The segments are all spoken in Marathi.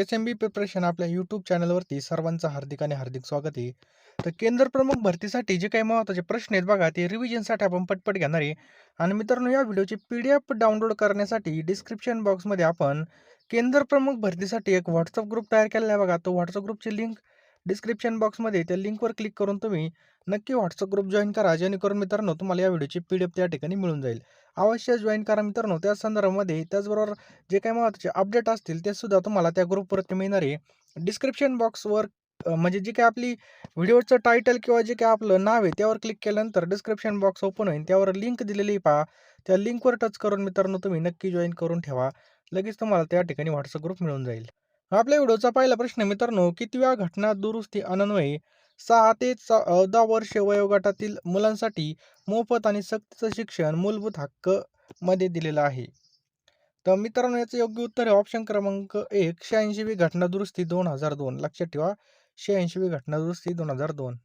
एस एम बी प्रिपरेशन आपल्या यूट्यूब चॅनलवरती सर्वांचं हार्दिक आणि हार्दिक स्वागत आहे. तर केंद्र प्रमुख भरतीसाठी जे काही महत्त्वाचे प्रश्न आहेत बघा ते रिव्हिजनसाठी आपण पटपट घेणार आहे. आणि मित्रांनो या व्हिडिओची पी डी एफ डाउनलोड करण्यासाठी डिस्क्रिप्शन बॉक्समध्ये आपण केंद्र प्रमुख भरतीसाठी एक व्हॉट्सअप ग्रुप तयार केलेला आहे बघा. तो व्हॉट्सअप ग्रुपची लिंक डिस्क्रिप्शन बॉक्समध्ये त्या लिंकवर क्लिक करून तुम्ही नक्की व्हॉट्सअप ग्रुप जॉईन करा. जेणेकरून मित्रांनो तुम्हाला या व्हिडिओची पी डी एफ त्या ठिकाणी मिळून जाईल. अवश्य जॉईन करा मित्रांनो. त्या संदर्भामध्ये त्याचबरोबर जे काही महत्त्वाचे अपडेट असतील ते सुद्धा तुम्हाला त्या ग्रुपवरती मिळणार आहे. डिस्क्रिप्शन बॉक्सवर म्हणजे जे काही आपली व्हिडिओचं टायटल किंवा जे काही आपलं नाव आहे त्यावर क्लिक केल्यानंतर डिस्क्रिप्शन बॉक्स ओपन होईल. त्यावर लिंक दिलेली पहा. त्या लिंकवर टच करून मित्रांनो तुम्ही नक्की जॉईन करून ठेवा. लगेच तुम्हाला त्या ठिकाणी व्हॉट्सअप ग्रुप मिळून जाईल. आपल्या व्हिडिओचा पहिला प्रश्न मित्रांनो कितव्या घटना दुरुस्ती अनन्वयी? सहा ते चौदा वर्ष वयोगटातील मुलांसाठी मोफत आणि सक्तीचं शिक्षण मूलभूत हक्कमध्ये दिलेलं आहे. तर मित्रांनो याचं योग्य उत्तर आहे ऑप्शन क्रमांक एक शहाऐंशीवी घटना दुरुस्ती दोन हजार दोन. लक्षात ठेवा शहाऐंशीवी घटना दुरुस्ती दोन हजार दोन.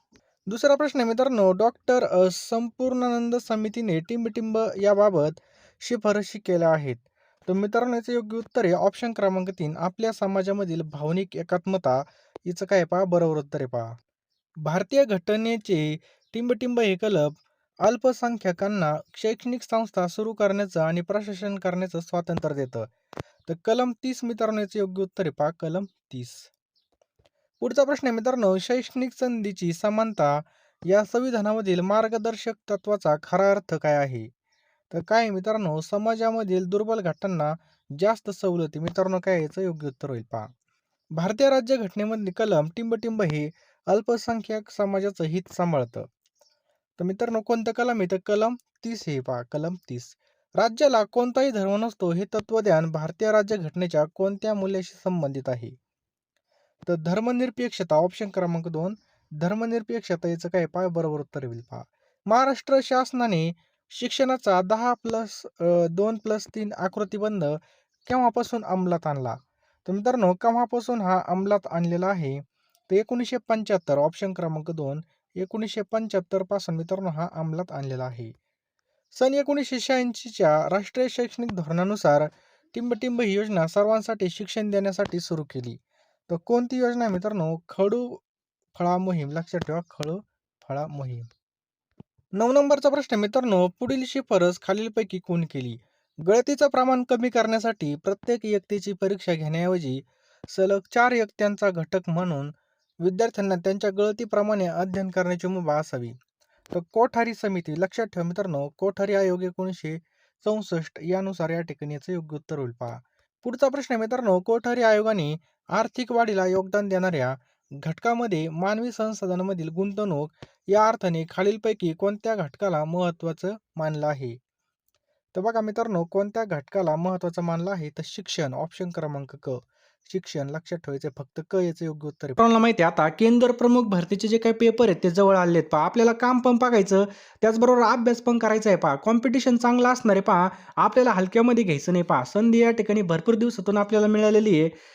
दुसरा प्रश्न आहे मित्रांनो डॉक्टर संपूर्णानंद समितीने टिंबटिंब याबाबत शिफारशी केल्या आहेत. तर मित्रांनो याचं योग्य उत्तर आहे ऑप्शन क्रमांक तीन आपल्या समाजामधील भावनिक एकात्मता हिचं काय पहा बरोबर उत्तर आहे पहा. भारतीय घटनेचे टिंबटिंब हे कलम अल्पसंख्याकांना शैक्षणिक संस्था सुरू करण्याचं आणि प्रशासन करण्याचं स्वातंत्र्य देतं. तर कलम तीस मित्रांनो याचं योग्य उत्तर आहे पहा. कलम तीस. पुढचा प्रश्न आहे मित्रांनो शैक्षणिक संधीची समानता या संविधानामधील मार्गदर्शक तत्वाचा खरा अर्थ काय आहे? तर काय मित्रांनो समाजामधील दुर्बल घटकांना जास्त सवलती मित्रांनो काय याचं योग्य उत्तर होईल पहा. भारतीय राज्यघटनेमधील कलम टिंबटिंब हे अल्पसंख्याक समाजाचं हित सांभाळतं. तर मित्रांनो कोणतं कलम आहे? तर कलम तीस हे पहा कलम तीस. राज्याला कोणताही धर्म नसतो हे तत्वज्ञान भारतीय राज्यघटनेच्या कोणत्या मूल्याशी संबंधित आहे? तर धर्मनिरपेक्षता ऑप्शन क्रमांक दोन. धर्मनिरपेक्षता याचं काय पाय बरोबर उत्तर होईल पहा. महाराष्ट्र शासनाने शिक्षणाचा दहा प्लस दोन प्लस तीन आकृतीबंध केव्हापासून अंमलात आणला? तर मित्रांनो केव्हापासून हा अंमलात आणलेला आहे? तर एकोणीसशे पंच्याहत्तर ऑप्शन क्रमांक दोन एकोणीसशे पंच्याहत्तरपासून मित्रांनो हा अंमलात आणलेला आहे. सन एकोणीसशे शहाऐंशीच्या राष्ट्रीय शैक्षणिक धोरणानुसार टिंबटिंब ही योजना सर्वांसाठी शिक्षण देण्यासाठी सुरू केली. तर कोणती योजना मित्रांनो? खडू फळा मोहीम. लक्षात ठेवा खळू फळा मोहीम. नऊ नंबरचा प्रश्न मित्रांनो पुढील शिफारस खालीलपैकी कोण केली? गळतीचं प्रमाण कमी करण्यासाठी प्रत्येक व्यक्तीची परीक्षा घेण्याऐवजी सलग चार व्यक्त्यांचा घटक म्हणून विद्यार्थ्यांना त्यांच्या गळतीप्रमाणे अध्ययन करण्याची मुभा असावी. तर कोठारी समिती लक्षात ठेवा मित्रांनो कोठारी आयोग एकोणीसशे चौसष्ट यानुसार या ठिकाणी याचं योग्य उत्तर होईल पहा. पुढचा प्रश्न आहे मित्रांनो कोठारी आयोगाने आर्थिक वाढीला योगदान देणाऱ्या घटकामध्ये मानवी संसाधनामधील गुंतवणूक या अर्थाने खालीलपैकी कोणत्या घटकाला महत्त्वाचं मानलं आहे? तर बघा मित्रांनो कोणत्या घटकाला महत्त्वाचं मानलं आहे? तर शिक्षण ऑप्शन क्रमांक क. शिक्षण लक्षात ठेवायचं फक्त क याचं योग्य उत्तर आहे. मित्रांनो माहिती आहे आता? केंद्र प्रमुख भरतीचे जे काही पेपर आहेत ते जवळ आले आहेत पहा. आपल्याला काम पण बघायचं त्याचबरोबर अभ्यास पण करायचा आहे पहा. कॉम्पिटिशन चांगलं असणार आहे पहा. आपल्याला हलक्यामध्ये घ्यायचं नाही पहा. संधी या ठिकाणी भरपूर दिवसातून आपल्याला मिळालेली आहे.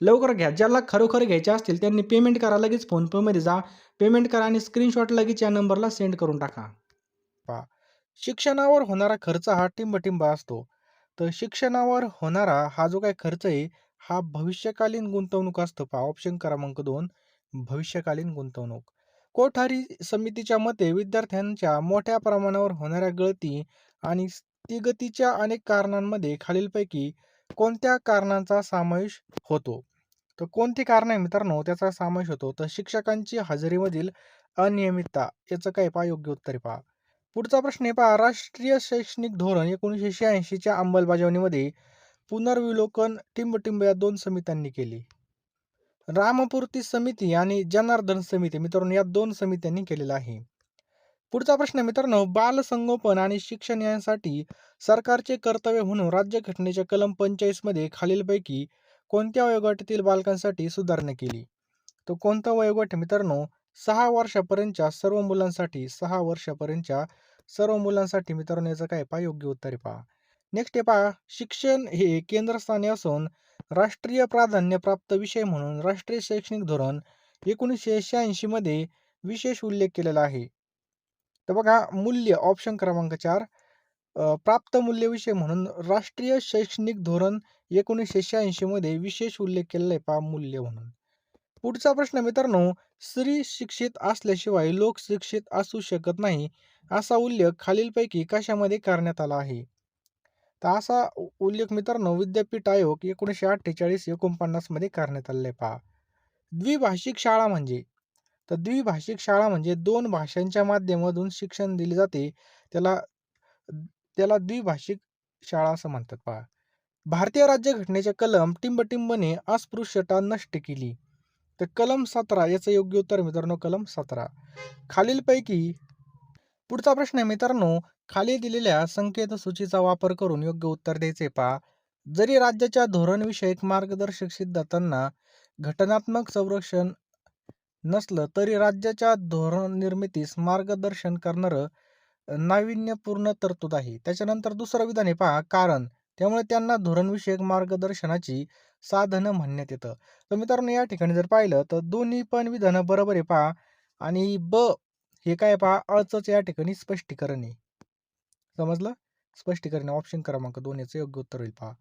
लवकर घ्या. ज्याला खरोखर घ्यायचे असतील त्यांनी पेमेंट करा लगेच फोनपेमध्ये जा. पेमेंट करा आणि स्क्रीनशॉट लगेच या नंबरला सेंड करून टाका. शिक्षणावर होणारा खर्च हा टिंबटिंब असतो. तर शिक्षणावर होणारा हा जो काही खर्च आहे हा भविष्यकालीन गुंतवणूक असतो. पहा ऑप्शन क्रमांक दोन भविष्यकालीन गुंतवणूक. कोठारी समितीच्या मते विद्यार्थ्यांच्या मोठ्या प्रमाणावर होणाऱ्या गळती आणि स्थिगतीच्या अनेक कारणांमध्ये खालीलपैकी कोणत्या कारणांचा समावेश होतो? तर कोणती कारणं आहे मित्रांनो त्याचा समावेश होतो? तर शिक्षकांची हजेरीमधील अनियमितता याचं काय पहा? योग्य उत्तर पहा. पुढचा प्रश्न आहे पहा. राष्ट्रीय शैक्षणिक धोरण एकोणीसशे शहाऐंशीच्या अंमलबजावणीमध्ये पुनर्विलोकन टिंबटिंब या दोन समित्यांनी केली. रामपूर्ती समिती आणि जनार्दन समिती मित्रांनो या दोन समित्यांनी केलेला आहे. पुढचा प्रश्न मित्रांनो बालसंगोपन आणि शिक्षण यासाठी सरकारचे कर्तव्य म्हणून राज्यघटनेच्या कलम पंचेचाळीसमध्ये खालीलपैकी कोणत्या वयोगटातील बालकांसाठी सुधारणा केली? तो कोणता वयोगट मित्रांनो? सहा वर्षापर्यंतच्या सर्व मुलांसाठी सहा वर्षापर्यंतच्या सर्व मुलांसाठी मित्रांनो याचं काय पहा? योग्य उत्तर पहा. नेक्स्ट आहे पहा शिक्षण हे केंद्रस्थानी असून राष्ट्रीय प्राधान्यप्राप्त विषय म्हणून राष्ट्रीय शैक्षणिक धोरण एकोणीसशे शहाऐंशीमध्ये विशेष उल्लेख केलेला आहे. तर बघा मूल्य ऑप्शन क्रमांक चार प्राप्त मूल्यविषय म्हणून राष्ट्रीय शैक्षणिक धोरण एकोणीसशे शहाऐंशीमध्ये विशेष उल्लेख केलेला आहे पहा मूल्य म्हणून. पुढचा प्रश्न मित्रांनो स्त्री शिक्षित असल्याशिवाय लोक शिक्षित असू शकत नाही असा उल्लेख खालीलपैकी कशामध्ये करण्यात आला आहे? तर असा उल्लेख मित्रांनो विद्यापीठ आयोग एकोणीसशे अठ्ठेचाळीस एकोणपन्नासमध्ये करण्यात आलेला आहे पहा. द्विभाषिक शाळा म्हणजे? तर द्विभाषिक शाळा म्हणजे दोन भाषांच्या माध्यमातून शिक्षण दिले जाते. त्याला त्याला द्विभाषिक शाळा असं म्हणतात पहा. भारतीय राज्यघटनेच्या कलम टिंबटिंबने अस्पृश्यता नष्ट केली. तर कलम सतरा याचं योग्य उत्तर मित्रांनो कलम सतरा. खालीलपैकी पुढचा प्रश्न आहे मित्रांनो खाली दिलेल्या संकेतसूचीचा वापर करून योग्य उत्तर द्यायचे पहा. जरी राज्याच्या धोरणविषयक मार्गदर्शक सिद्धांतांना घटनात्मक संरक्षण नसलं तरी राज्याच्या धोरण निर्मितीस मार्गदर्शन करणारं नाविन्यपूर्ण तरतूद आहे. त्याच्यानंतर दुसरं विधान आहे पहा कारण. त्यामुळे त्यांना धोरणविषयक मार्गदर्शनाची साधनं म्हणण्यात येतं. तर मित्रांनो या ठिकाणी जर पाहिलं तर दोन्ही पण विधानं बरोबर आहे पहा. आणि ब हे काय पहा अळचंच या ठिकाणी स्पष्टीकरण आहे. समजलं? स्पष्टीकरण ऑप्शन क्रमांक दोन याचं योग्य उत्तर होईल पहा.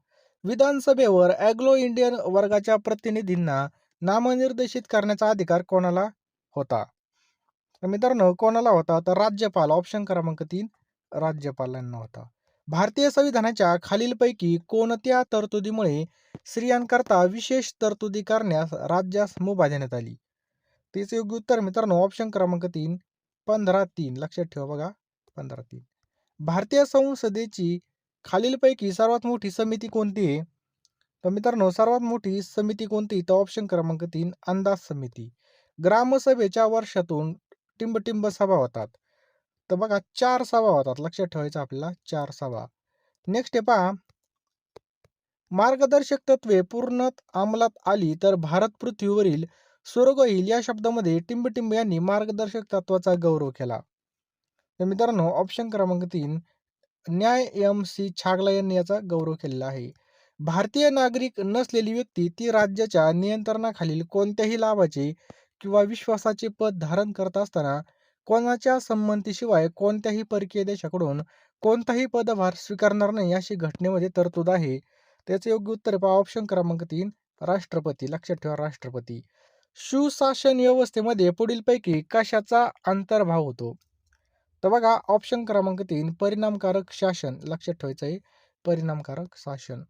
विधानसभेवर अँग्लो इंडियन वर्गाच्या प्रतिनिधींना नामनिर्देशित करण्याचा अधिकार कोणाला होता? तर मित्रांनो कोणाला होता? तर राज्यपाल ऑप्शन क्रमांक तीन राज्यपालांना होता. भारतीय संविधानाच्या खालीलपैकी कोणत्या तरतुदीमुळे स्त्रियांकरता विशेष तरतुदी करण्यास राज्यास मुभा देण्यात आली? तिचे योग्य उत्तर मित्रांनो ऑप्शन क्रमांक तीन पंधरा तीन. लक्षात ठेवा बघा पंधरा तीन. भारतीय संसदेची खालीलपैकी सर्वात मोठी समिती कोणती आहे? तर मित्रांनो सर्वात मोठी समिती कोणती? तर ऑप्शन क्रमांक तीन अंदाज समिती. ग्रामसभेच्या वर्षातून टिंबटिंब सभा होतात. तर बघा चार सभा होतात. लक्षात ठेवायचं आपल्याला चार सभा. नेक्स्ट आहे पहा. मार्गदर्शक तत्वे पूर्णत अंमलात आली तर भारत पृथ्वीवरील स्वर्ग होईल या शब्दामध्ये टिंबटिंब यांनी मार्गदर्शक तत्वाचा गौरव केला. तर मित्रांनो ऑप्शन क्रमांक तीन न्याय एम सी छागला यांनी याचा गौरव केलेला आहे. भारतीय नागरिक नसलेली व्यक्ती ती राज्याच्या नियंत्रणाखालील कोणत्याही लाभाचे किंवा विश्वासाचे पद धारण करत असताना कोणाच्या संमतीशिवाय कोणत्याही परकीय देशाकडून कोणताही पदभार स्वीकारणार नाही अशी घटनेमध्ये तरतूद आहे. त्याचे योग्य उत्तर पहा. ऑप्शन क्रमांक तीन राष्ट्रपती. लक्षात ठेवा राष्ट्रपती. सुशासन व्यवस्थेमध्ये पुढीलपैकी कशाचा अंतर्भाव होतो? तर बघा ऑप्शन क्रमांक तीन परिणामकारक शासन. लक्षात ठेवायचं आहे परिणामकारक शासन.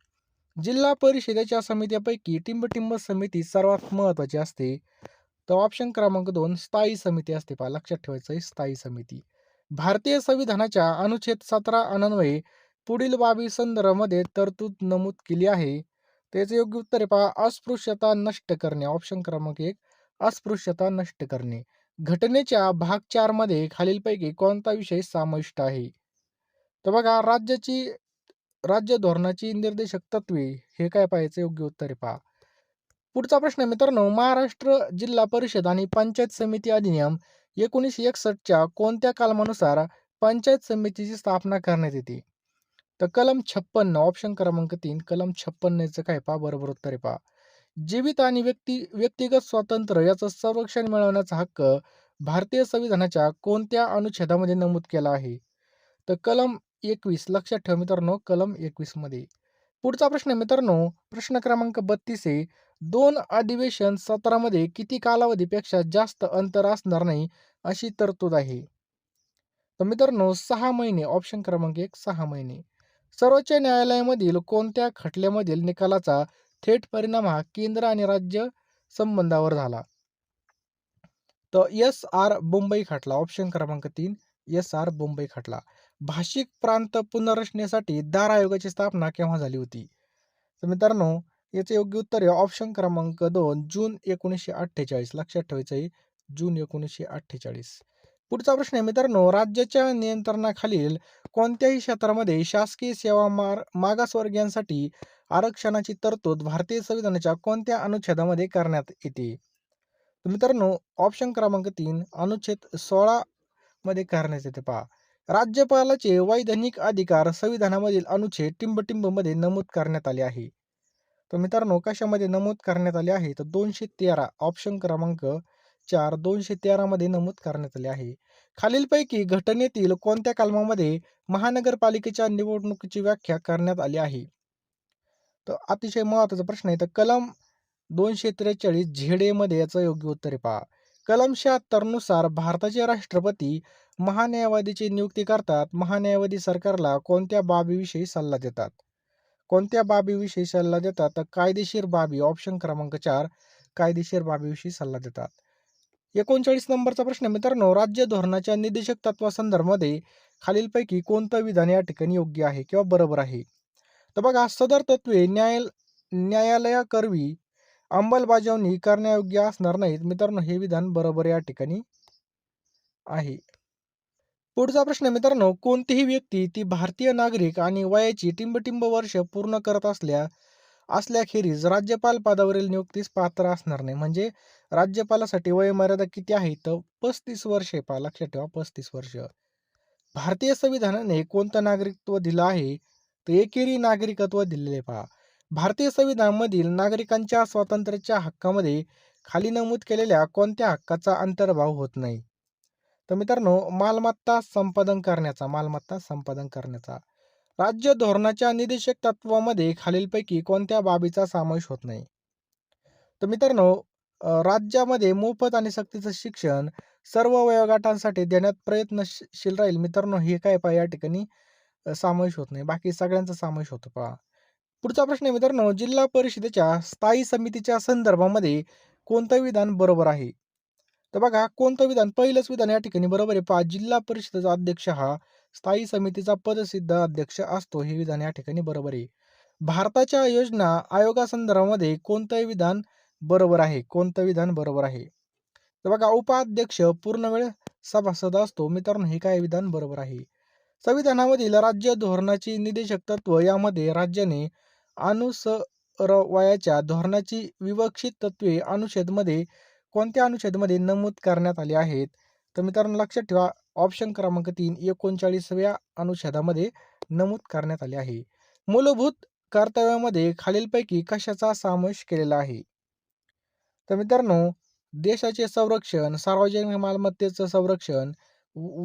जिल्हा परिषदेच्या समित्यापैकी टिंबटिंब समिती सर्वात महत्वाची असते. तर ऑप्शन क्रमांक दोन स्थायी समिती असते पहा. लक्षात ठेवायचं आहे स्थायी समिती. भारतीय संविधानाच्या अनुच्छेद सतरा अन्वये पुढील बाबी संदर्भामध्ये तरतूद नमूद केली आहे. त्याचे योग्य उत्तर आहे पहा. अस्पृश्यता नष्ट करणे. ऑप्शन क्रमांक एक अस्पृश्यता नष्ट करणे. घटनेच्या भाग चारमध्ये खालीलपैकी कोणता विषय समाविष्ट आहे? तर बघा राज्याची राज्य धोरणाची निर्देशक तत्वे हे काय पाहायचं? योग्य उत्तर आहे पहा. पुढचा प्रश्न मित्रांनो महाराष्ट्र जिल्हा परिषद आणि पंचायत समिती अधिनियम एकोणीसशे एकसष्टच्या कोणत्या कलमानुसार पंचायत समितीची स्थापना करण्यात येते? तर कलम छप्पन्न ऑप्शन क्रमांक तीन कलम छप्पन्नचं काय पहा? बरोबर उत्तर आहे पहा. जीवित आणि व्यक्ती व्यक्तिगत स्वातंत्र्य याचं संरक्षण मिळवण्याचा हक्क भारतीय संविधानाच्या कोणत्या अनुच्छेदामध्ये नमूद केला आहे? तर कलम एकवीस. लक्षात ठेवा मित्रांनो कलम एकवीसमध्ये. पुढचा प्रश्न मित्रांनो प्रश्न क्रमांक बत्तीस आहे. दोन अधिवेशन सत्रामध्ये किती कालावधीपेक्षा जास्त अंतर असणार नाही अशी तरतूद आहे. तर मित्रांनो सहा महिने ऑप्शन क्रमांक एक सहा महिने. सर्वोच्च न्यायालयामधील कोणत्या खटल्यामधील निकालाचा थेट परिणाम हा केंद्र आणि राज्य संबंधावर झाला? तर एस आर मुंबई खटला ऑप्शन क्रमांक तीन एस आर मुंबई खटला. भाषिक प्रांत पुनर्रचनेसाठी दार आयोगाची स्थापना केव्हा झाली होती? तर मित्रांनो याचे योग्य उत्तर आहे ऑप्शन क्रमांक दोन जून एकोणीसशे अठ्ठेचाळीस. लक्षात ठेवायचं आहे जून एकोणीसशे अठ्ठेचाळीस. पुढचा प्रश्न आहे मित्रांनो राज्याच्या नियंत्रणाखालील कोणत्याही क्षेत्रामध्ये शासकीय सेवा मार मागासवर्गीयांसाठी आरक्षणाची तरतूद भारतीय संविधानाच्या कोणत्या अनुच्छेदामध्ये करण्यात येते? मित्रांनो ऑप्शन क्रमांक तीन अनुच्छेद सोळा मध्ये करण्यात येते पहा. राज्यपालाचे वैधानिक अधिकार संविधानामधील अनुच्छेद टिंबटिंबमध्ये नमूद करण्यात आले आहे. तर मित्रांनो कशामध्ये नमूद करण्यात आले आहे? तर दोनशे तेरा ऑप्शन क्रमांक चार दोनशे तेरामध्ये नमूद करण्यात आले आहे. खालीलपैकी घटनेतील कोणत्या कलमामध्ये महानगरपालिकेच्या निवडणुकीची व्याख्या करण्यात आली आहे? तर अतिशय महत्त्वाचा प्रश्न आहे. तर कलम दोनशे त्रेचाळीस झेडेमध्ये याचं योग्य उत्तर आहे पहा. कलम शहात्तरनुसार भारताचे राष्ट्रपती महान्यायवादीची नियुक्ती करतात महान्यायवादी सरकारला कोणत्या बाबीविषयी सल्ला देतात? कोणत्या बाबीविषयी सल्ला देतात? तर कायदेशीर बाबी ऑप्शन क्रमांक चार कायदेशीर बाबीविषयी सल्ला देतात. एकोणचाळीस नंबरचा प्रश्न मित्रांनो राज्य धोरणाच्या निदेशक तत्वासंदर्भामध्ये खालीलपैकी कोणतं विधान या ठिकाणी योग्य आहे किंवा बरोबर आहे? तर बघा सदर तत्वे न्याय न्यायालयाकरवी अंमलबजावणी करण्यायोग्य असणार नाहीत. मित्रांनो हे विधान बरोबर या ठिकाणी आहे. पुढचा प्रश्न मित्रांनो कोणतीही व्यक्ती ती भारतीय नागरिक आणि वयाची टिंबटिंब वर्ष पूर्ण करत असल्या असल्याखेरीज राज्यपाल पदावरील नियुक्तीस पात्र असणार नाही. म्हणजे राज्यपालासाठी वयोमर्यादा किती आहे? तर पस्तीस वर्ष आहे पहा लक्षात ठेवा पस्तीस वर्ष. भारतीय संविधानाने कोणतं नागरिकत्व दिलं आहे? तर एकेरी नागरिकत्व दिलेले पहा. भारतीय संविधानामधील नागरिकांच्या स्वातंत्र्याच्या हक्कामध्ये खाली नमूद केलेल्या कोणत्या हक्काचा अंतर्भाव होत नाही? तर मित्रांनो मालमत्ता संपादन करण्याचा मालमत्ता संपादन करण्याचा. राज्य धोरणाच्या निदेशक तत्वामध्ये खालीलपैकी कोणत्या बाबीचा समावेश होत नाही? तर मित्रांनो राज्यामध्ये मोफत आणि सक्तीचं शिक्षण सर्व वयोगटांसाठी देण्यात प्रयत्नशील राहील. मित्रांनो हे काय पहा या ठिकाणी समावेश होत नाही. बाकी सगळ्यांचा समावेश होतो पहा. पुढचा प्रश्न आहे मित्रांनो जिल्हा परिषदेच्या स्थायी समितीच्या संदर्भामध्ये कोणतं विधान बरोबर आहे? तर बघा कोणतं विधान? पहिलंच विधान या ठिकाणी बरोबर आहे. पहा जिल्हा परिषदेचा अध्यक्ष हा स्थायी समितीचा पदसिद्ध अध्यक्ष असतो. हे विधान या ठिकाणी बरोबर आहे. भारताच्या योजना आयोगासंदर्भामध्ये कोणतंही विधान बरोबर आहे. कोणतं विधान बरोबर आहे? तर बघा उपाध्यक्ष पूर्ण वेळ सभासद असतो. मित्रांनो हे काय विधान बरोबर आहे? संविधानामधील राज्य धोरणाची निदेशक तत्व यामध्ये राज्याने अनुसरवयाच्या धोरणाची विवक्षित तत्वे अनुच्छेदमध्ये कोणत्या अनुच्छेदमध्ये नमूद करण्यात आले आहेत? तर मित्रांनो लक्षात ठेवा ऑप्शन क्रमांक तीन एकोणचाळीसव्या अनुच्छेदामध्ये नमूद करण्यात आले आहे. मूलभूत कर्तव्यामध्ये खालीलपैकी कशाचा समावेश केलेला आहे? तर मित्रांनो देशाचे संरक्षण सार्वजनिक मालमत्तेचं संरक्षण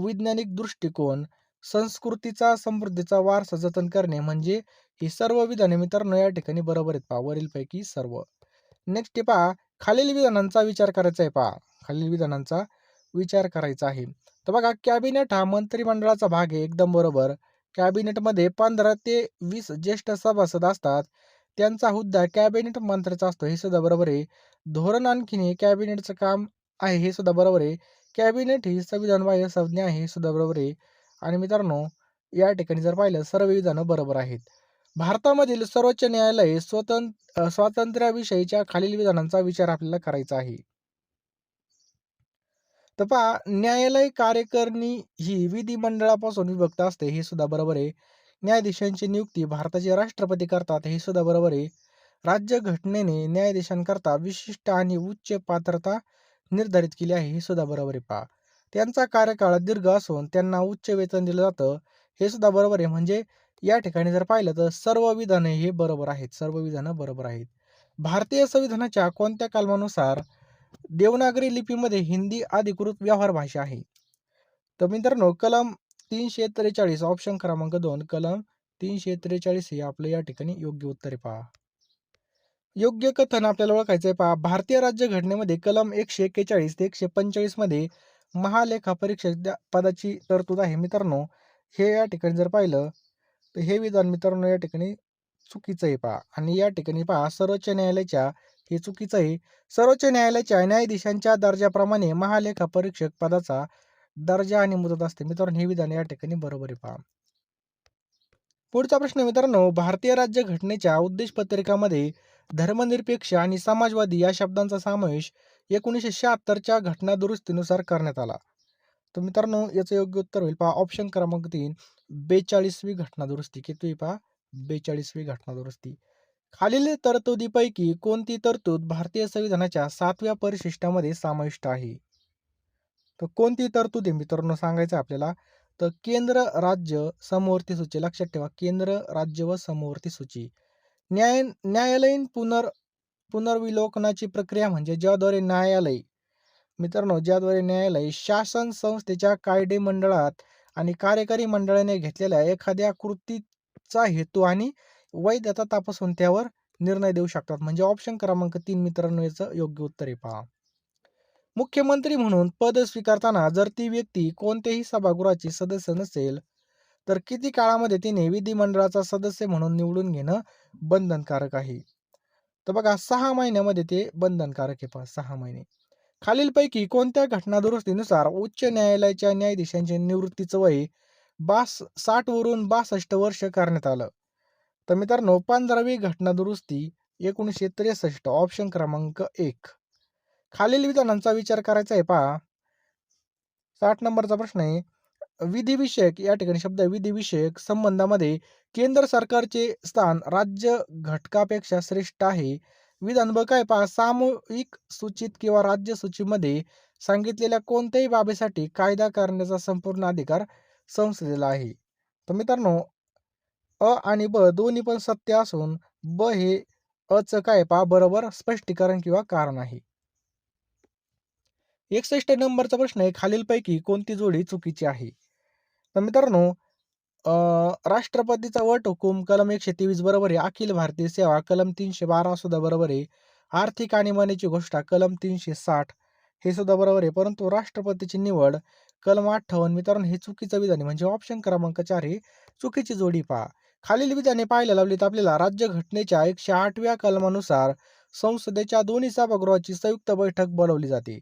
वैज्ञानिक दृष्टिकोन संस्कृतीचा समृद्धीचा वारसा जतन करणे म्हणजे ही सर्व विधाने मित्रांनो या ठिकाणी बरोबर आहेत पहा वरीलपैकी सर्व. नेक्स्ट पहा खालील विधानांचा विचार करायचा आहे पहा. खालील विधानांचा विचार करायचा आहे. तर बघा कॅबिनेट हा मंत्रिमंडळाचा भाग आहे एकदम बरोबर. कॅबिनेटमध्ये पंधरा ते वीस ज्येष्ठ सभासद असतात. त्यांचा हुद्दा कॅबिनेट मंत्र्याचा असतो हे सुद्धा बरोबर आहे. धोरण आणखीन हे कॅबिनेटचं काम आहे हे सुद्धा बरोबर आहे. कॅबिनेट ही संविधानबाह्य संज्ञा आहे हे सुद्धा बरोबर आहे. आणि मित्रांनो या ठिकाणी जर पाहिलं सर्व विधानं बरोबर आहेत. भारतामधील सर्वोच्च न्यायालय स्वतंत्र स्वातंत्र्याविषयीच्या खालील विधानांचा विचार आपल्याला करायचा आहे तर पहा न्यायालय कार्यकारिणी ही विधिमंडळापासून विभक्त असते हे सुद्धा बरोबर आहे. न्यायाधीशांची नियुक्ती भारताचे राष्ट्रपती करतात हे सुद्धा बरोबर आहे. राज्य घटनेने न्यायाधीशांकरता विशिष्ट आणि उच्च पात्रता निर्धारित केली आहे हे सुद्धा बरोबर आहे पहा. त्यांचा कार्यकाळ दीर्घ असून त्यांना उच्च वेतन दिलं जातं हे सुद्धा बरोबर आहे. म्हणजे या ठिकाणी जर पाहिलं तर सर्व विधाने हे बरोबर आहेत. सर्व विधानं बरोबर आहेत. भारतीय संविधानाच्या कोणत्या कलमानुसार देवनागरी लिपीमध्ये हिंदी अधिकृत व्यवहार भाषा आहे? तर मित्रांनो कलम 343 ऑप्शन क्रमांक दोन कलम 343 हे आपलं या ठिकाणी योग्य उत्तर आहे पहा. योग्य कथन आपल्याला ओळखायचं आहे पहा. भारतीय राज्य घटनेमध्ये कलम 141 ते 145 मध्ये महालेखापरीक्षक परीक्षक पदाची तरतूद आहे. मित्रांनो हे या ठिकाणी जर पाहिलं तर हे विधान मित्रांनो या ठिकाणी चुकीचं आहे पहा आणि या ठिकाणी पहा सर्वोच्च न्यायालयाच्या हे चुकीचं आहे. सर्वोच्च न्यायालयाच्या न्यायाधीशांच्या दर्जाप्रमाणे महालेखापरीक्षक पदाचा दर्जा आणि मुदत असते. मित्रांनो हे विधान या ठिकाणी बरोबर आहे पहा. पुढचा प्रश्न मित्रांनो भारतीय राज्य घटनेच्या उद्देश पत्रिकामध्ये धर्मनिरपेक्ष आणि समाजवादी या शब्दांचा समावेश एकोणीसशे शहात्तरच्या घटना दुरुस्तीनुसार करण्यात आला. तर मित्रांनो याचं योग्य उत्तर होईल पहा ऑप्शन क्रमांक तीन 42वी घटना दुरुस्ती. किती पहा 42वी घटना दुरुस्ती. खालील तरतुदीपैकी कोणती तरतूद भारतीय संविधानाच्या सातव्या परिशिष्टामध्ये समाविष्ट आहे? तर कोणती तरतूद आहे मित्रांनो सांगायचं आपल्याला. तर केंद्र, राज्य, समवर्ती सूची लक्षात ठेवा. केंद्र, राज्य व समवर्ती सूची. न्याय न्यायालयीन पुनर् पुनर्विलोकनाची प्रक्रिया म्हणजे ज्याद्वारे न्यायालय मित्रांनो ज्याद्वारे न्यायालय शासन संस्थेच्या कायदे मंडळात आणि कार्यकारी मंडळाने घेतलेल्या एखाद्या कृतीचा हेतू आणि वैधता तपासून त्यावर निर्णय देऊ शकतात. म्हणजे ऑप्शन क्रमांक तीन मित्रांनो याचं योग्य उत्तर आहे पहा. मुख्यमंत्री म्हणून पद स्वीकारताना जर ती व्यक्ती कोणत्याही सभागृहाची सदस्य नसेल, तर किती काळामध्ये तिने विधिमंडळाचा सदस्य म्हणून निवडून घेणं बंधनकारक आहे? तर बघा सहा महिन्यामध्ये ते बंधनकारक आहे पहा सहा महिने. खालीलपैकी कोणत्या घटना दुरुस्तीनुसार उच्च न्यायालयाच्या न्यायाधीशांचे निवृत्तीचं वय बास साठ वरून 62 वर्ष करण्यात आलं? तर मित्रांनो 15वी घटना दुरुस्ती 1963 ऑप्शन क्रमांक एक खालील विधानांचा विचार करायचा आहे पहा. साठ नंबरचा प्रश्न आहे. विधिविषयक या ठिकाणी शब्द विधिविषयक संबंधामध्ये केंद्र सरकारचे स्थान राज्य घटकापेक्षा श्रेष्ठ आहे. विधान ब काय पहा सामूहिक सूचीत किंवा राज्य सूचीमध्ये सांगितलेल्या कोणत्याही बाबीसाठी कायदा करण्याचा संपूर्ण अधिकार संसदेला आहे. तर मित्रांनो अ आणि ब दोन्ही पण सत्य असून ब हे अचं काय पहा बरोबर स्पष्टीकरण किंवा कारण आहे. 61 नंबरचा प्रश्न आहे खालीलपैकी कोणती जोडी चुकीची आहे? तर मित्रांनो राष्ट्रपतीचा वटहुकूम कलम 123 बरोबर आहे. अखिल भारतीय सेवा कलम 312 सुद्धा बरोबर आहे. आर्थिक आणीबाणीची घोषणा कलम 360 हे सुद्धा बरोबर आहे. परंतु राष्ट्रपतीची निवड कलम 58 मित्रांनो हे चुकीचं विधान आहे. म्हणजे ऑप्शन क्रमांक चार हे चुकीची जोडी पहा. खालील विधाने पाहायला लावलीत आपल्याला राज्यघटनेच्या 108व्या कलमानुसार संसदेच्या दोन्ही सभागृहाची संयुक्त बैठक बोलावली जाते.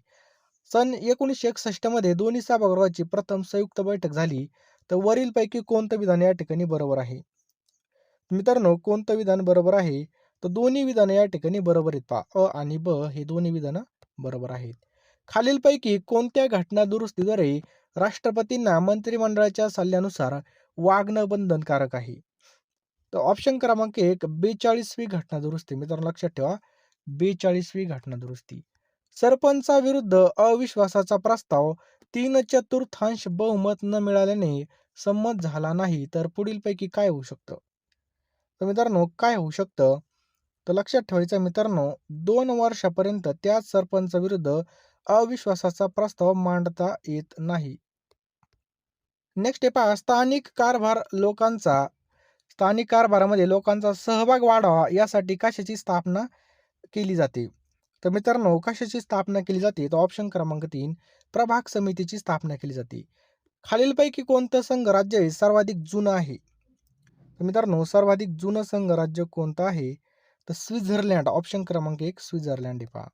सन 1961 मध्ये दोन्ही सभागृहाची प्रथम संयुक्त बैठक झाली. तर वरीलपैकी कोणतं विधान या ठिकाणी बरोबर आहे? मित्रांनो कोणतं विधान बरोबर आहे? तर दोन्ही विधानं या ठिकाणी बरोबर आहेत पा अ आणि ब हे दोन्ही विधानं बरोबर आहेत. खालीलपैकी कोणत्या घटना दुरुस्तीद्वारे राष्ट्रपतींना मंत्रिमंडळाच्या सल्ल्यानुसार वागणं बंधनकारक आहे? तर ऑप्शन क्रमांक 1 42वी घटना दुरुस्ती. मित्रांनो लक्षात ठेवा 42वी घटना दुरुस्ती. सरपंचाविरुद्ध अविश्वासाचा प्रस्ताव तीन चतुर्थांश बहुमत न मिळाल्याने संमत झाला नाही तर पुढीलपैकी काय होऊ शकतं? तर मित्रांनो काय होऊ शकतं? तर लक्षात ठेवायचं मित्रांनो दोन वर्षापर्यंत त्याच सरपंचाविरुद्ध अविश्वासाचा प्रस्ताव मांडता येत नाही. नेक्स्ट आहे पहा स्थानिक कारभार लोकांचा स्थानिक कारभारामध्ये लोकांचा सहभाग वाढावा यासाठी कशाची स्थापना केली जाते? तर मित्रांनो कशाची स्थापना केली जाते? तर ऑप्शन क्रमांक तीन प्रभाग समितीची स्थापना केली जाते. खालीलपैकी कोणतं संघ राज्य हे सर्वाधिक जुनं आहे? तर मित्रांनो सर्वाधिक जुनं संघ राज्य कोणतं आहे? तर स्वित्झर्लंड ऑप्शन क्रमांक एक स्वित्झर्लंड आहे पहा.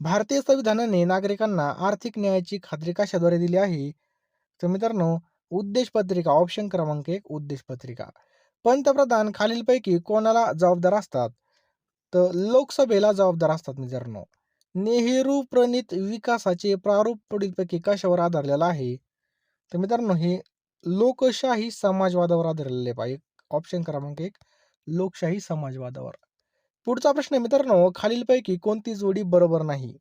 भारतीय संविधानाने नागरिकांना आर्थिक न्यायाची खात्री कशाद्वारे दिली आहे? तर मित्रांनो उद्देशपत्रिका ऑप्शन क्रमांक एक उद्देश पत्रिका पंतप्रधान खालीलपैकी कोणाला जबाबदार असतात? तर लोकसभेला जबाबदार असतात मित्रांनो. नेहरू प्रणित विकासाचे प्रारूप पुढीलपैकी कशावर आधारलेलं आहे? तर मित्रांनो हे लोकशाही समाजवादावर आधारलेले पाहिजे ऑप्शन क्रमांक एक. लोकशाही समाजवादावर. पुढचा प्रश्न मित्रांनो खालीलपैकी कोणती जोडी बरोबर नाही?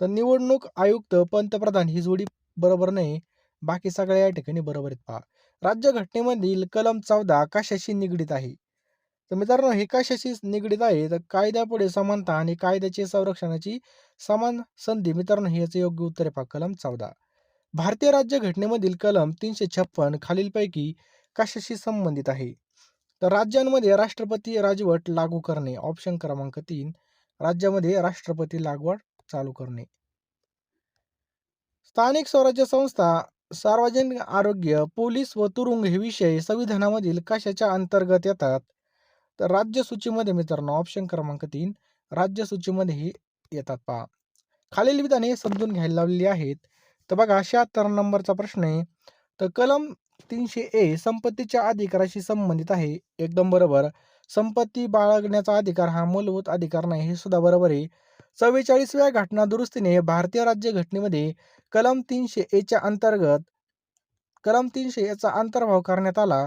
तर निवडणूक आयुक्त पंतप्रधान ही जोडी बरोबर नाही. बाकी सगळ्या या ठिकाणी बरोबर आहेत पहा. राज्यघटनेमधील कलम चौदा कशाशी निगडीत आहे? तर मित्रांनो हे कशाशी निगडीत आहे? तर कायद्यापुढे समानता आणि कायद्याचे संरक्षणाची समान संधी मित्रांनो हे याचं योग्य उत्तर आहे पहा कलम चौदा. भारतीय राज्यघटनेमधील कलम तीनशे छप्पन खालीलपैकी कशाशी संबंधित आहे? तर राज्यांमध्ये राष्ट्रपती राजवट लागू करणे ऑप्शन क्रमांक तीन. राज्यामध्ये राष्ट्रपती लागवड चालू करणे. स्थानिक स्वराज्य संस्था सार्वजनिक आरोग्य पोलीस व तुरुंग हे विषय संविधानामधील कशाच्या अंतर्गत येतात? तर राज्य सूचीमध्ये मित्रांनो ऑप्शन क्रमांक तीन राज्यसूचीमध्येही येतात पहा. खालील विधाने समजून घ्यायला लावलेली आहेत. तर बघा शहात्तर नंबरचा प्रश्न आहे. तर कलम तीनशे ए संपत्तीच्या अधिकाराशी संबंधित आहे. एकदम बरोबर. संपत्ती बाळगण्याचा अधिकार हा मूलभूत अधिकार नाही हे सुद्धा बरोबर आहे. चव्वेचाळीसव्या घटना दुरुस्तीने भारतीय राज्यघटनेमध्ये कलम तीनशे एच्या अंतर्गत कलम तीनशे याचा अंतर्भाव करण्यात आला.